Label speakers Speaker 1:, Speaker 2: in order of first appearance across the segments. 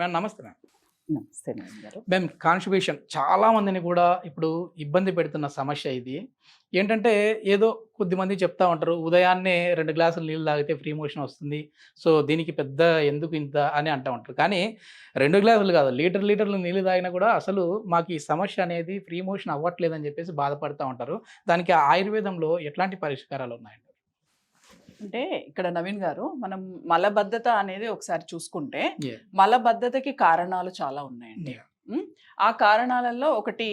Speaker 1: Madam నమస్తే
Speaker 2: madam గారు.
Speaker 1: Ma'am constipation చాలా మందిని కూడా ఇప్పుడు ఇబ్బంది పెడుతున్న సమస్య ఇది. ఏంటంటే ఏదో కొద్దిమంది చెప్తా ఉంటారు ఉదయాన్నే రెండు గ్లాసులు నీళ్ళు తాగితే ఫ్రీ మోషన్ వస్తుంది. సో దీనికి పెద్ద ఎందుకు ఇంత అని అంటూ ఉంటారు. కానీ రెండు గ్లాసులు కాదు లీటర్ లీటర్లు నీళ్ళు తాగినా కూడా అసలు మాకు ఈ సమస్య అనేది ఫ్రీ మోషన్ అవ్వట్లేదని చెప్పేసి బాధపడుతూ ఉంటారు. దానికి ఆయుర్వేదంలో ఎట్లాంటి పరిష్కారాలు ఉన్నాయండి?
Speaker 2: అంటే ఇక్కడ నవీన్ గారు మనం మలబద్ధత అనేది ఒకసారి చూసుకుంటే. మలబద్ధతకి కారణాలు చాలా ఉన్నాయండి. ఆ కారణాలలో ఒకటి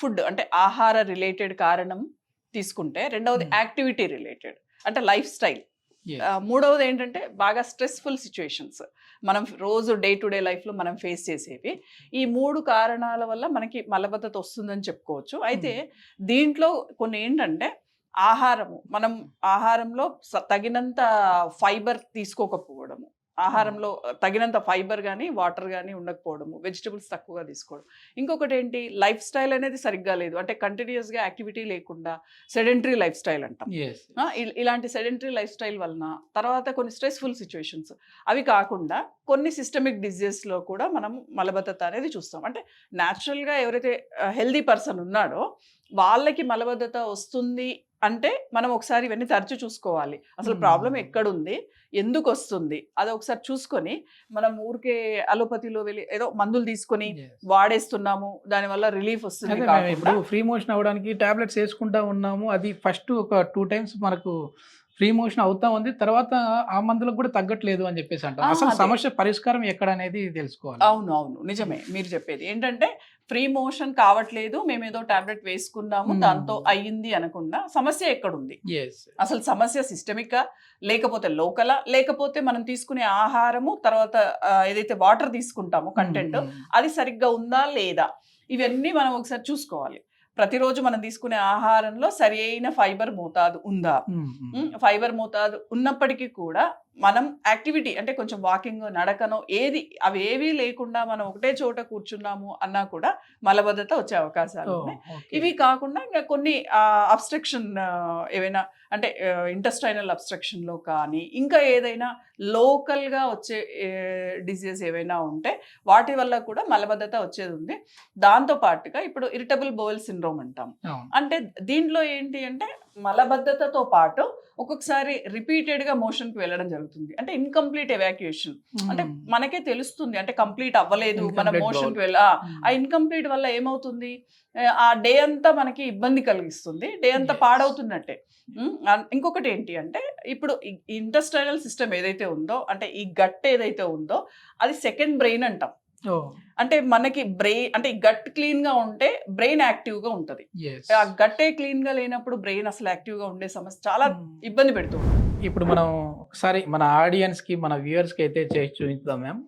Speaker 2: ఫుడ్ అంటే ఆహార రిలేటెడ్ కారణం తీసుకుంటే రెండవది
Speaker 1: Hmm.
Speaker 2: యాక్టివిటీ రిలేటెడ్ అంటే లైఫ్ స్టైల్. మూడవది ఏంటంటే బాగా స్ట్రెస్ఫుల్ సిచ్యువేషన్స్ మనం రోజు డే టు డే లైఫ్లో మనం ఫేస్ చేసేవి. ఈ మూడు కారణాల వల్ల మనకి మలబద్ధత వస్తుందని చెప్పుకోవచ్చు. అయితే దీంట్లో కొన్ని ఏంటంటే ఆహారము మనం ఆహారంలో తగినంత ఫైబర్ తీసుకోకపోవడము. ఆహారంలో తగినంత ఫైబర్ కానీ వాటర్ కానీ ఉండకపోవడము వెజిటబుల్స్ తక్కువగా తీసుకోవడం. ఇంకొకటి ఏంటి? లైఫ్ స్టైల్ అనేది సరిగ్గా లేదు. అంటే కంటిన్యూస్గా యాక్టివిటీ లేకుండా సెడెంటరీ లైఫ్ స్టైల్ అంటాం. ఇలాంటి సెడెంటరీ లైఫ్ స్టైల్ వలన తర్వాత కొన్ని స్ట్రెస్ఫుల్ సిచ్యువేషన్స్. అవి కాకుండా కొన్ని సిస్టమిక్ డిజీజెస్లో కూడా మనం మలబద్ధత అనేది చూస్తాం. అంటే న్యాచురల్గా ఎవరైతే హెల్దీ పర్సన్ ఉన్నాడో వాళ్ళకి మలబద్ధత వస్తుంది అంటే మనం ఒకసారి ఇవన్నీ తరచు చూసుకోవాలి. అసలు. ప్రాబ్లం ఎక్కడుంది? ఎందుకు వస్తుంది అది ఒకసారి చూసుకొని మనం ఊరికే అలోపతిలో వెళ్ళి ఏదో మందులు తీసుకొని. వాడేస్తున్నాము. దానివల్ల రిలీఫ్ వస్తుంది
Speaker 1: ఇప్పుడు ఫ్రీ మోషన్ అవ్వడానికి టాబ్లెట్స్ వేసుకుంటా ఉన్నాము. అది ఫస్ట్ ఒక టూ టైమ్స్ మనకు ఫ్రీ మోషన్ అవుతా ఉంది. తర్వాత ఆ మందులకు కూడా తగ్గట్లేదు అని చెప్పేసి అంటాం.
Speaker 2: ఆ,
Speaker 1: అసలు. సమస్య పరిష్కారం ఎక్కడ అనేది తెలుసుకోవాలి.
Speaker 2: అవును అవును. నిజమే. మీరు చెప్పేది. ఏంటంటే ఫ్రీ మోషన్ కావట్లేదు. మేము ఏదో టాబ్లెట్ వేసుకున్నాము. దాంతో అయ్యింది అనకుండా సమస్య ఎక్కడుంది. అసలు సమస్య సిస్టమికా లేకపోతే లోకలా? లేకపోతే మనం తీసుకునే ఆహారము తర్వాత ఏదైతే వాటర్ తీసుకుంటామో కంటెంట్. అది సరిగ్గా ఉందా లేదా? ఇవన్నీ మనం ఒకసారి చూసుకోవాలి. ప్రతిరోజు మనం తీసుకునే ఆహారంలో సరి అయిన ఫైబర్ మోతాదు ఉందా. ఫైబర్ మోతాదు ఉన్నప్పటికీ కూడా మనం యాక్టివిటీ అంటే కొంచెం వాకింగ్ నడకనో ఏది అవి ఏవీ లేకుండా మనం ఒకటే చోట కూర్చున్నాము అన్నా కూడా మలబద్ధత వచ్చే అవకాశాలు ఉన్నాయి. ఇవి కాకుండా ఇంకా కొన్ని అబ్స్ట్రక్షన్ ఏవైనా అంటే ఇంటెస్టైనల్ అబ్స్ట్రక్షన్లో కానీ ఇంకా ఏదైనా లోకల్గా వచ్చే డిసీజెస్ ఏవైనా ఉంటే వాటి వల్ల కూడా మలబద్ధత వచ్చేది ఉంది దాంతో పాటుగా ఇప్పుడు ఇరిటబుల్ బోవెల్ సిండ్రోమ్ అంటాం. అంటే దీంట్లో ఏంటి అంటే మలబద్ధతతో పాటు ఒక్కొక్కసారి రిపీటెడ్గా మోషన్కి వెళ్ళడం జరుగుతుంది. అంటే ఇన్కంప్లీట్ ఎవాక్యుయేషన్. అంటే
Speaker 1: Mm.
Speaker 2: మనకే తెలుస్తుంది. అంటే కంప్లీట్ అవ్వలేదు. మన
Speaker 1: మోషన్కి.
Speaker 2: వెళ్ళ ఆ,
Speaker 1: Mm.
Speaker 2: ఆ ఇన్కంప్లీట్ వల్ల ఏమవుతుంది? ఆ, డే అంతా మనకి ఇబ్బంది కలిగిస్తుంది. డే అంతా. పాడవుతున్నట్టే. అన్- ఇంకొకటి ఏంటి అంటే ఇప్పుడు ఇంటస్టైనల్ సిస్టమ్ ఏదైతే ఉందో అంటే ఈ గట్ ఏదైతే ఉందో అది సెకండ్ బ్రెయిన్ అంటాం. అంటే మనకి బ్రెయిన్ అంటే గట్ క్లీన్గా ఉంటే బ్రెయిన్ యాక్టివ్గా ఉంటది. ఆ గట్టే క్లీన్గా లేనప్పుడు బ్రెయిన్ అసలు యాక్టివ్గా ఉండే సమస్య చాలా
Speaker 1: Mm.
Speaker 2: ఇబ్బంది పెడుతుంది
Speaker 1: ఇప్పుడు మనం ఒకసారి మన ఆడియన్స్కి మన వ్యూవర్స్కి అయితే చేసి చూపిద్దాం మ్యామ్.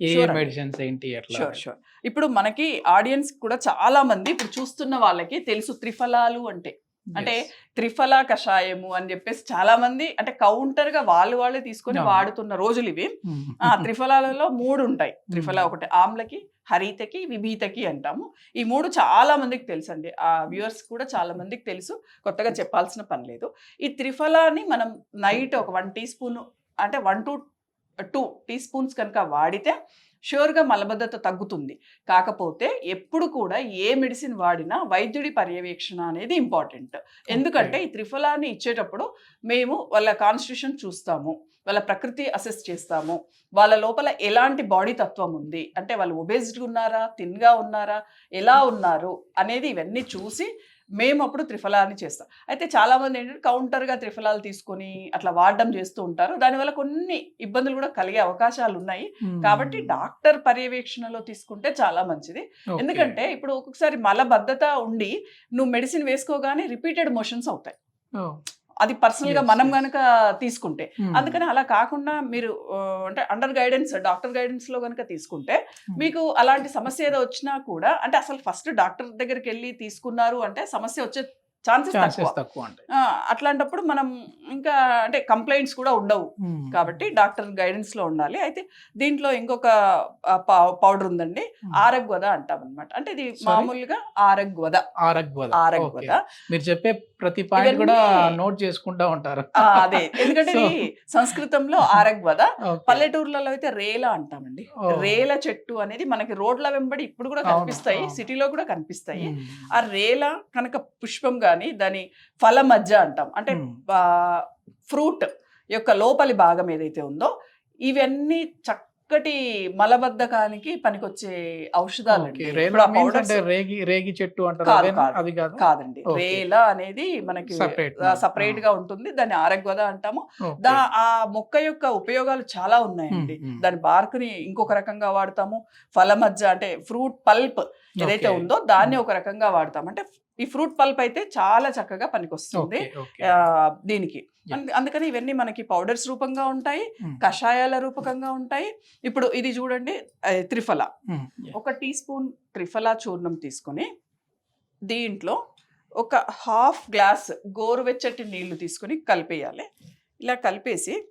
Speaker 1: ఏ. మెడిసిన్స్ ఏంటి
Speaker 2: షూర్ ఇప్పుడు మనకి ఆడియన్స్ కూడా చాలా మంది ఇప్పుడు చూస్తున్న వాళ్ళకి తెలుసు త్రిఫలాలు అంటే. అంటే. త్రిఫల కషాయము అని చెప్పేసి చాలా మంది అంటే కౌంటర్గా వాళ్ళు వాళ్ళే తీసుకొని. వాడుతున్న రోజులు ఇవి. ఆ త్రిఫలాలలో మూడు ఉంటాయి. త్రిఫల ఒకటి ఆమ్లకి హరితకి విభీతకి అంటాము. ఈ మూడు చాలా మందికి తెలుసు అండి ఆ వ్యూవర్స్ కూడా చాలా మందికి తెలుసు. కొత్తగా చెప్పాల్సిన పని లేదు. ఈ త్రిఫలాని మనం నైట్ ఒక వన్ టీ స్పూన్ అంటే one to two teaspoons కనుక వాడితే షూర్గా మలబద్ధత తగ్గుతుంది. కాకపోతే ఎప్పుడు కూడా ఏ మెడిసిన్ వాడినా వైద్యుడి పర్యవేక్షణ అనేది ఇంపార్టెంట్ ఎందుకంటే ఈ త్రిఫలాన్ని ఇచ్చేటప్పుడు మేము వాళ్ళ కాన్స్టిట్యూషన్ చూస్తాము వాళ్ళ ప్రకృతి అసెస్ చేస్తాము వాళ్ళ లోపల ఎలాంటి బాడీ తత్వం ఉంది అంటే వాళ్ళు ఒబేస్డ్ ఉన్నారా తిన్గా ఉన్నారా ఎలా ఉన్నారు అనేది ఇవన్నీ చూసి మేము అప్పుడు త్రిఫలాన్ని చేస్తాం అయితే చాలా మంది ఏంటంటే కౌంటర్గా త్రిఫలాలు తీసుకొని అట్లా వాడడం చేస్తూ ఉంటారు దానివల్ల కొన్ని ఇబ్బందులు కూడా కలిగే అవకాశాలు ఉన్నాయి. కాబట్టి డాక్టర్ పర్యవేక్షణలో తీసుకుంటే చాలా మంచిది. ఎందుకంటే ఇప్పుడు ఒక్కొక్కసారి మలబద్ధత ఉండి నువ్వు మెడిసిన్ వేసుకోగానే రిపీటెడ్ మోషన్స్ అవుతాయి. అది
Speaker 1: పర్సనల్గా
Speaker 2: మనం. గనక తీసుకుంటే
Speaker 1: Mm.
Speaker 2: అందుకని అలా కాకుండా మీరు అంటే అండర్ గైడెన్స్ డాక్టర్ గైడెన్స్లో కనుక తీసుకుంటే
Speaker 1: Mm.
Speaker 2: మీకు అలాంటి సమస్య ఏదో వచ్చినా కూడా అంటే అసలు ఫస్ట్ డాక్టర్ దగ్గరికి వెళ్ళి తీసుకున్నారు అంటే సమస్య వచ్చే ఛాన్సెస్ తక్కువ అట్లాంటప్పుడు మనం ఇంకా అంటే కంప్లైంట్స్ కూడా ఉండవు
Speaker 1: ఉమ్.
Speaker 2: కాబట్టి డాక్టర్ గైడెన్స్లో ఉండాలి అయితే దీంట్లో ఇంకొక పౌడర్ ఉందండి
Speaker 1: ఉమ్.
Speaker 2: ఆరగ్వద అంటాం అనమాట అంటే ఇది? మామూలుగా ఆరగ్వద
Speaker 1: ఆరగ్వద
Speaker 2: ఆరగ్వద.
Speaker 1: మీరు చెప్పే ప్రతి పాయింట్ కూడా నోట్ చేసుకుంటా ఉంటారు
Speaker 2: అదే ఎందుకంటే సంస్కృతంలో ఆరగ్వద. పల్లెటూర్లలో అయితే రేల అంటామండి. రేల చెట్టు అనేది మనకి రోడ్ల వెంబడి ఇప్పుడు కూడా కనిపిస్తాయి. సిటీలో కూడా కనిపిస్తాయి
Speaker 1: ఉమ్.
Speaker 2: ఆ రేల కనుక పుష్పం గాని దాని ఫల మధ్య అంటాం. అంటే. ఫ్రూట్ యొక్క లోపలి భాగం ఏదైతే ఉందో ఇవన్నీ చక్కటి మలబద్ధకానికి పనికొచ్చే ఔషధాలు
Speaker 1: రేగి రేగి చెట్టు అంటారు
Speaker 2: కాదండి. రేల అనేది మనకి. సపరేట్గా. ఉంటుంది. దాన్ని ఆరగ్వద అంటాము. దా ఆ మొక్క యొక్క ఉపయోగాలు చాలా ఉన్నాయండి. దాని bark ని ఇంకొక రకంగా వాడతాము. ఫల మధ్య అంటే ఫ్రూట్ పల్ప్ ఏదైతే. ఉందో దాన్ని ఒక రకంగా వాడతాం అంటే ఈ ఫ్రూట్ పల్ప్ అయితే చాలా చక్కగా పనికొస్తుంది. దీనికి. అంద- అందుకని ఇవన్నీ మనకి పౌడర్స్ రూపంగా ఉంటాయి
Speaker 1: ఉమ్.
Speaker 2: కషాయాల రూపకంగా ఉంటాయి. ఇప్పుడు ఇది చూడండి త్రిఫల.
Speaker 1: ఉమ్.
Speaker 2: ఒక టీ స్పూన్ త్రిఫల చూర్ణం తీసుకొని దీంట్లో ఒక హాఫ్ గ్లాస్ గోరువెచ్చటి నీళ్ళు తీసుకొని కలిపేయాలి. ఇలా కలిపేసి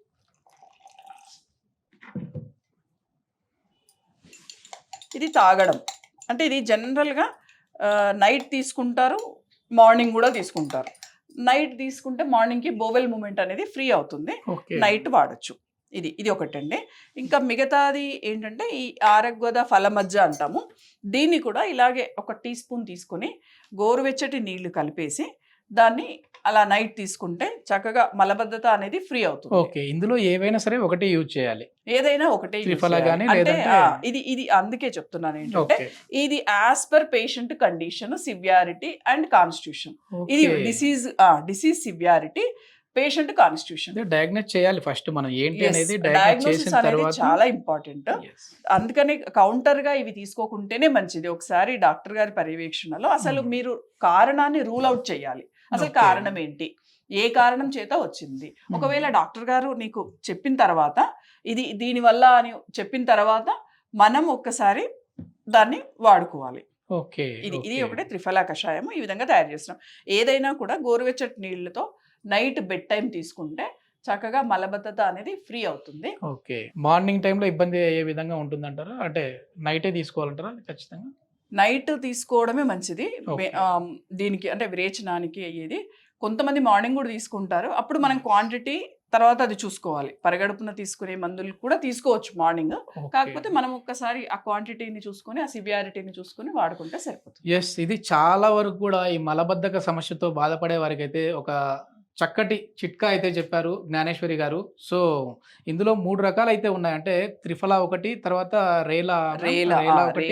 Speaker 2: ఇది తాగడం. అంటే ఇది జనరల్గా నైట్ తీసుకుంటారు మార్నింగ్ కూడా తీసుకుంటారు. నైట్ తీసుకుంటే మార్నింగ్కి బోవెల్ మూమెంట్ అనేది ఫ్రీ అవుతుంది. నైట్ వాడచ్చు. ఇది ఇది ఒకటండి. ఇంకా మిగతాది ఏంటంటే ఈ ఆరగ్వద ఫలమజ్జ అంటాము. దీన్ని కూడా ఇలాగే ఒక టీ స్పూన్ తీసుకొని గోరువెచ్చటి నీళ్ళు కలిపేసి దాన్ని అలా నైట్ తీసుకుంటే చక్కగా మలబద్ధత అనేది ఫ్రీ అవుతుంది.
Speaker 1: ఓకే ఇందులో ఏవైనా సరే ఒకటి యూజ్ చేయాలి.
Speaker 2: ఏదైనా ఒకటే అంటే ఇది ఇది అందుకే చెప్తున్నాను ఏంటంటే ఇది as per patient condition severity and constitution. ఇది disease disease severity patient constitution.
Speaker 1: Diagnose చేయాలి ఫస్ట్ మనం. ఏంటి అనేది డయాగ్నోస్
Speaker 2: డయాగ్నోసిస్ అనేది చాలా ఇంపార్టెంట్. అందుకని కౌంటర్గా ఇవి తీసుకోకుంటేనే మంచిది. ఒకసారి డాక్టర్ గారి పర్యవేక్షణలో అసలు
Speaker 1: Hmm.
Speaker 2: మీరు కారణాన్ని రూల్ అవుట్ చేయాలి. అసలు. కారణం ఏంటి ఏ కారణం చేత వచ్చింది. ఒకవేళ డాక్టర్ గారు నీకు చెప్పిన తర్వాత ఇది దీని వల్ల అని చెప్పిన తర్వాత మనం ఒక్కసారి దాన్ని వాడుకోవాలి.
Speaker 1: ఓకే
Speaker 2: ఇది ఇది. ఒకటే త్రిఫల కషాయం ఈ విధంగా తయారు చేస్తున్నాం. ఏదైనా కూడా గోరువెచ్చటి నీళ్ళతో నైట్ బెడ్ టైం తీసుకుంటే చక్కగా మలబద్ధత అనేది ఫ్రీ అవుతుంది.
Speaker 1: ఓకే. మార్నింగ్ టైంలో ఇబ్బంది అయ్యే విధంగా ఉంటుందంటారా? అంటే నైటే తీసుకోవాలంటారా? ఖచ్చితంగా?
Speaker 2: నైట్ తీసుకోవడమే మంచిది. దీనికి అంటే విరేచనానికి అయ్యేది. కొంతమంది మార్నింగ్ కూడా తీసుకుంటారు. అప్పుడు మనం క్వాంటిటీ తర్వాత అది చూసుకోవాలి. పరగడుపున తీసుకునే మందులు కూడా తీసుకోవచ్చు మార్నింగ్. కాకపోతే మనం ఒక్కసారి ఆ క్వాంటిటీని చూసుకొని ఆ సివియారిటీని చూసుకొని వాడుకుంటే సరిపోతుంది.
Speaker 1: ఎస్ ఇది చాలా వరకు కూడా ఈ మలబద్ధక సమస్యతో బాధపడే వారికి అయితే ఒక చక్కటి చిట్కా అయితే చెప్పారు జ్ఞానేశ్వరి గారు. సో ఇందులో మూడు రకాలు అయితే ఉన్నాయి. అంటే త్రిఫల ఒకటి తర్వాత రేల
Speaker 2: రేల
Speaker 1: ఒకటి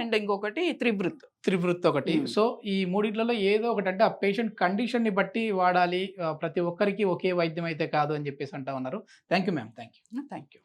Speaker 2: అండ్ ఇంకొకటి త్రిభృత్.
Speaker 1: త్రివృత్ ఒకటి. సో ఈ మూడిట్లలో ఏదో ఒకటి అంటే ఆ పేషెంట్ కండిషన్ని బట్టి వాడాలి. ప్రతి ఒక్కరికి ఒకే వైద్యం అయితే కాదు అని చెప్పేసి అంటా ఉన్నారు. Thank you ma'am thank you
Speaker 2: thank you